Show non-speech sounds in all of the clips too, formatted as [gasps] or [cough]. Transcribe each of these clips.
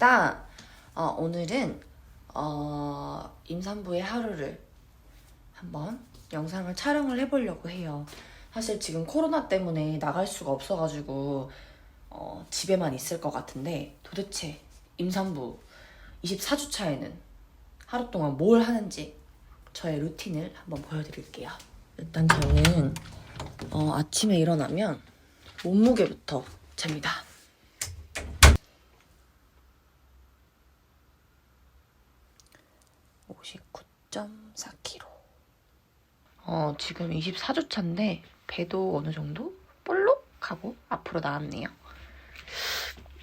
반갑습니다. 어, 오늘은 어, 임산부의 하루를 한번 영상을 촬영을 해보려고 해요. 사실 지금 코로나 때문에 나갈 수가 없어가지고 어, 집에만 있을 것 같은데 도대체 임산부 24주 차에는 하루 동안 뭘 하는지 저의 루틴을 한번 보여드릴게요. 일단 저는 어, 아침에 일어나면 몸무게부터 잽니다. (59.4kg) 어 지금 (24주 차인데) 배도 어느 정도? 볼록하고 앞으로 나왔네요.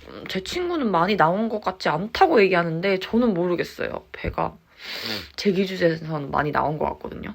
음, 제 친구는 많이 나온 것 같지 않다고 얘기하는데 저는 모르겠어요. 배가 제 기준에서는 많이 나온 것 같거든요.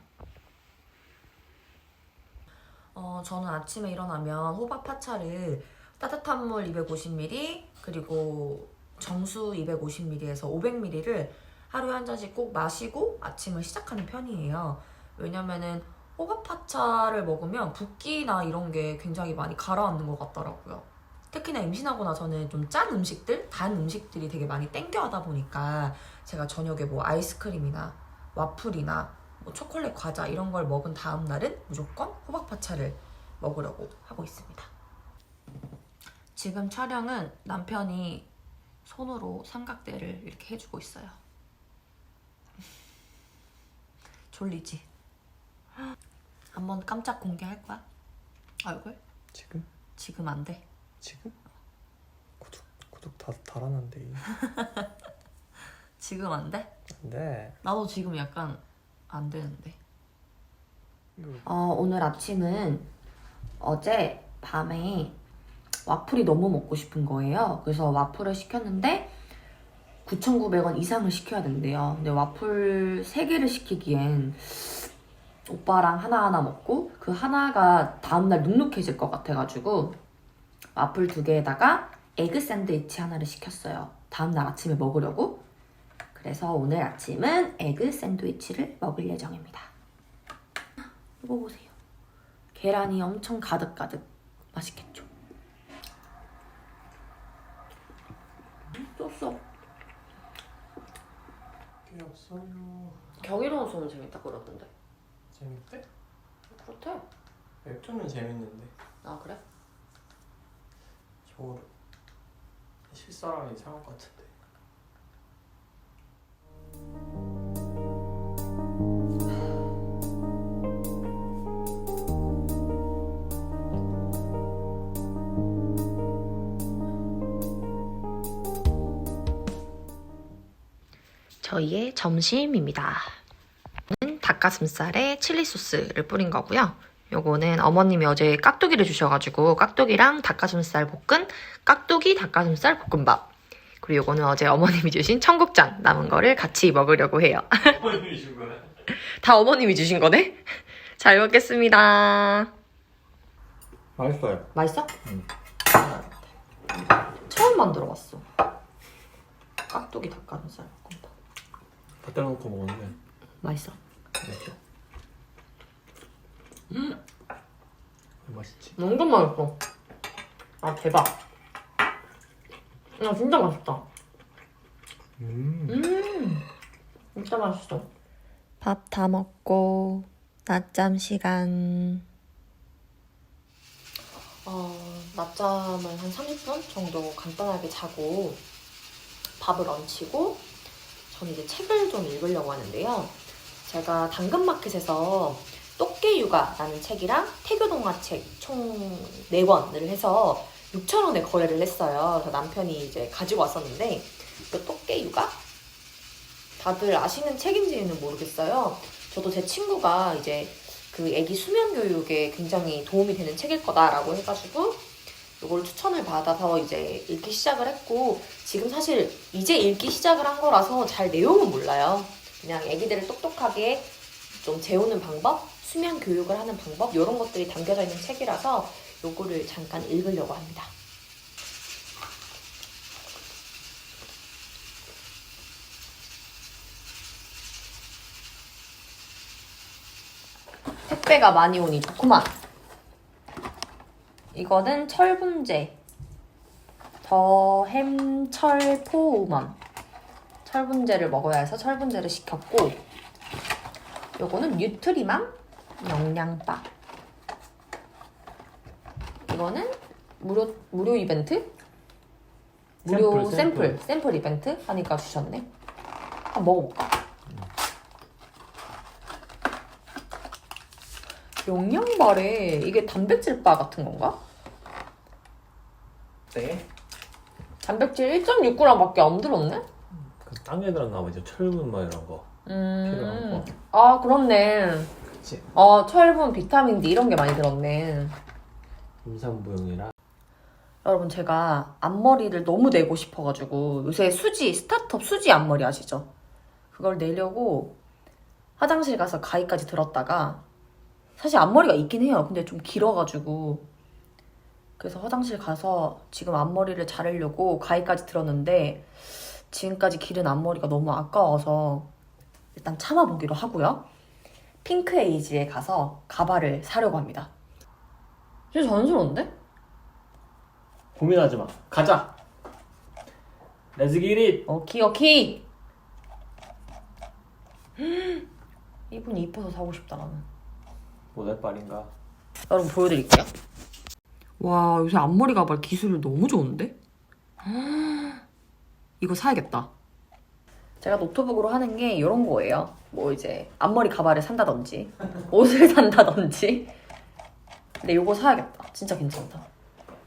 어, 저는 아침에 일어나면 호박 파차를 따뜻한 물 250ml 그리고 정수 250ml에서 500ml를 하루에 한 잔씩 꼭 마시고 아침을 시작하는 편이에요. 왜냐면은 호박 파차를 먹으면 붓기나 이런 게 굉장히 많이 가라앉는 것 같더라고요. 특히나 임신하고 나서는 좀 짠 음식들, 단 음식들이 되게 많이 땡겨 하다 보니까 제가 저녁에 뭐 아이스크림이나 와플이나 뭐 초콜릿 과자 이런 걸 먹은 다음 날은 무조건 호박 파차를 먹으려고 하고 있습니다. 지금 촬영은 남편이 손으로 삼각대를 이렇게 해주고 있어요. 졸리지? 한번 깜짝 공개할 거야? 얼굴? 지금? 지금 안 돼. 지금? 구독 구독 다 달아난데 [laughs] 지금 안 돼? 안돼 나도 지금 약간 안 되는데. 이거 어, 오늘 아침은 어제 밤에 와플이 너무 먹고 싶은 거예요. 그래서 와플을 시켰는데 9,900원 이상을 시켜야 된대요. 근데 와플 3개를 시키기엔 오빠랑 하나하나 먹고 그 하나가 다음날 눅눅해질 것 같아가지고 와플 두 개에다가 에그 샌드위치 하나를 시켰어요. 다음날 아침에 먹으려고. 그래서 오늘 아침은 에그 샌드위치를 먹을 예정입니다. 이거 보세요. 계란이 엄청 가득가득 맛있겠죠? 깨었어요 경이로운 소는 재밌다 그러던데. 재밌대? 그렇대. 웹툰은 재밌는데 아 그래? 저 실사람이 이상한 것 같은데 저희의 점심입니다. 는 닭가슴살에 칠리 소스를 뿌린 거고요. 요거는 어머님이 어제 깍두기를 주셔가지고 깍두기랑 닭가슴살 볶은 깍두기 닭가슴살 볶음밥. 그리고 요거는 어제 어머님이 주신 청국장 남은 거를 같이 먹으려고 해요. [laughs] 어머님이 준 거야? 다 어머님이 주신 거네? 잘 먹겠습니다. 맛있어요 맛있어? 응. 처음 만들어봤어. 깍두기 닭가슴살 볶음 밥. 갖다 놓고 먹었는데 맛있어? 맛있어 음. 맛있지? 완전 맛있어. 아 대박. 야 진짜 맛있다. 음 음 진짜 맛있어. 밥 다 먹고 낮잠 시간. 어 낮잠을 한 30분 정도 간단하게 자고 밥을 얹히고 저는 이제 책을 좀 읽으려고 하는데요. 제가 당근마켓에서 똑개육아라는 책이랑 태교동화 책 총 4권을 해서 6,000원에 거래를 했어요. 그래서 남편이 이제 가지고 왔었는데 그 똑개육아? 다들 아시는 책인지는 모르겠어요. 저도 제 친구가 이제 그 애기 수면 교육에 굉장히 도움이 되는 책일 거다라고 해가지고 이걸 추천을 받아서 이제 읽기 시작을 했고 지금 사실 이제 읽기 시작을 한 거라서 잘 내용은 몰라요. 그냥 애기들을 똑똑하게 좀 재우는 방법, 수면 교육을 하는 방법 이런 것들이 담겨져 있는 책이라서 요거를 잠깐 읽으려고 합니다. 택배가 많이 오니 좋구만. 이거는 철분제. 저햄철포우먼. 철분제를 먹어야 해서 철분제를 시켰고 요거는 뉴트리망 영양바. 이거는 무료 무료 이벤트? 무료 샘플, 샘플. 샘플. 샘플, 이벤트? 하니까 주셨네. 한번 먹어볼까 영양바래 이게 단백질 바 같은 건가? 네. 단백질 1.6g밖에 안 들었네? 그딴 게 들었나 봐 이제 철분 뭐 이런 거. 필요한 음. 거. 아, 그렇네. 그치. 어, 철분, 비타민 D 이런 게 많이 들었네. 임산부용이라. 여러분, 제가 앞머리를 너무 내고 싶어가지고 요새 수지, 스타트업 수지 앞머리 아시죠? 그걸 내려고 화장실 가서 가위까지 들었다가 사실 앞머리가 있긴 해요. 근데 좀 길어가지고 그래서 화장실 가서 지금 앞머리를 자르려고 가위까지 들었는데 지금까지 기른 앞머리가 너무 아까워서 일단 참아보기로 하고요. 핑크에이지에 가서 가발을 사려고 합니다. 진짜 자연스러운데? 고민하지 마. 가자. Let's get it. 오키 오키 [gasps] 이분이 이뻐서 사고 싶다 나는 모델빨인가? 여러분 보여드릴게요. 와 요새 앞머리 가발 기술이 너무 좋은데? [gasps] 이거 사야겠다. 제가 노트북으로 하는 게 이런 거예요. 뭐 이제 앞머리 가발을 산다든지 [laughs] 옷을 산다든지. 근데 이거 사야겠다. 진짜 괜찮다.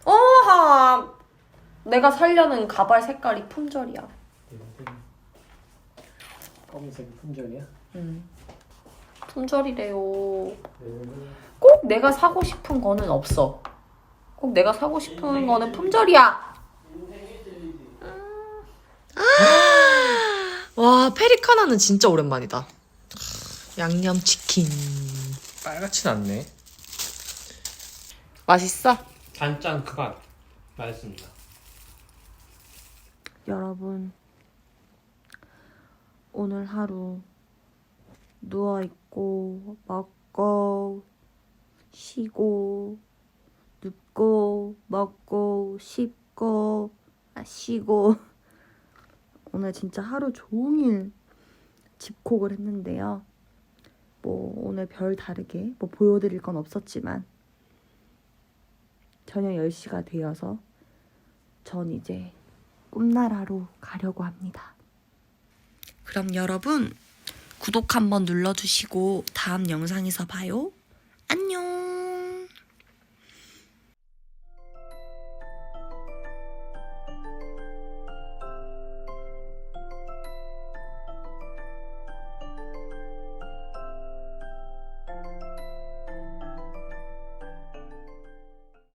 어하 내가 살려는 가발 색깔이 품절이야. 검은색 품절이야? 음. 품절이래요. 꼭 내가 사고 싶은 거는 없어. 꼭 내가 사고 싶은 거는 품절이야. 음. 와 페리카나는 진짜 오랜만이다. 양념 치킨. 빨갛진 않네. 맛있어? 단짠 그맛 맛있습니다. 여러분 오늘 하루 누워 있고 먹고 쉬고 눕고 먹고 씹고 마시고 [laughs] 오늘 진짜 하루 종일 집콕을 했는데요. 뭐 오늘 별 다르게 뭐 보여드릴 건 없었지만 저녁 10시가 되어서 전 이제 꿈나라로 가려고 합니다. 그럼 여러분 구독 한번 눌러주시고 다음 영상에서 봐요.